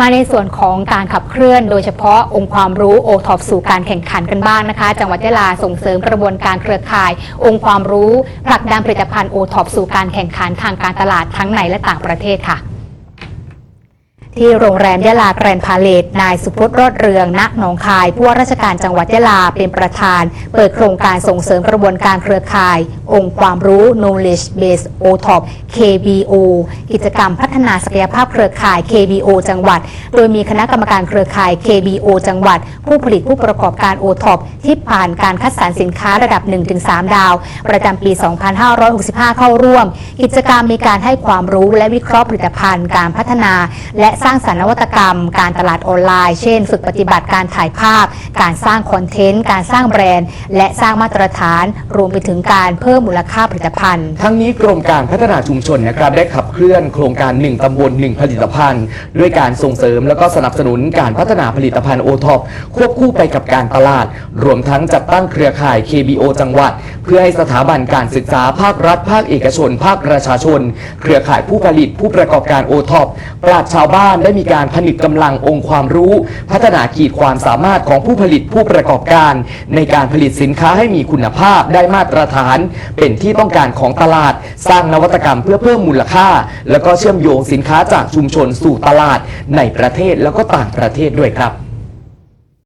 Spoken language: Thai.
มาในส่วนของการขับเคลื่อนโดยเฉพาะองค์ความรู้โอท็อปสู่การแข่งขันกันบ้างนะคะ จังหวัดยะลาส่งเสริมกระบวนการเครือข่าย องค์ความรู้ผลักดันผลิตภัณฑ์โอท็อปสู่การแข่งขันทางการตลาดทั้งในและต่างประเทศค่ะ ที่โรงแรมยะลาแกรนพาเลตนายสุพจน์รอดเรืองณหนองคาย ผู้ว่าราชการจังหวัดยะลาเป็นประธาน เปิดโครงการส่งเสริมกระบวนการเครือข่าย องค์ความรู้ knowledge Base OTOP KBO กิจกรรมพัฒนาศักยภาพเครือข่าย KBO จังหวัด โดยมีคณะกรรมการเครือข่าย KBO จังหวัด ผู้ผลิตผู้ประกอบการ OTOP ที่ผ่านการคัดสรรสินค้าระดับ 1-3 ดาว ประจำปี 2565 เข้าร่วม กิจกรรมมีการให้ความรู้และวิเคราะห์ผลิตภัณฑ์การพัฒนาและสร้างสรรค์นวัตกรรม การตลาดออนไลน์ เช่น ฝึกปฏิบัติการถ่ายภาพ การสร้างคอนเทนต์ การสร้างแบรนด์ และสร้างมาตรฐาน รวมไปถึงการเพิ่มมูลค่าผลิตภัณฑ์ ทั้งนี้กรมการพัฒนาชุมชนนะครับได้ขับเคลื่อนโครงการ 1 ตำบล 1 ผลิตภัณฑ์ ด้วยการส่งเสริมแล้วก็สนับสนุนการพัฒนาผลิตภัณฑ์โอท็อปควบคู่ไปกับการตลาด รวมทั้งจัดตั้งเครือข่าย KBO จังหวัด เพื่อให้สถาบันการศึกษาภาครัฐ ภาคเอกชน ภาคประชาชน เครือข่ายผู้ผลิตผู้ประกอบการโอท็อปปราชชาวบ้านได้มีการผลิตกำลังองค์ความรู้ พัฒนาขีดความสามารถของผู้ผลิตผู้ประกอบการ ในการผลิตสินค้าให้มีคุณภาพได้มาตรฐาน เป็นที่ต้องการของตลาด สร้างนวัตกรรมเพื่อเพิ่มมูลค่า แล้วก็เชื่อมโยงสินค้าจากชุมชนสู่ตลาดในประเทศแล้วก็ต่างประเทศด้วยครับ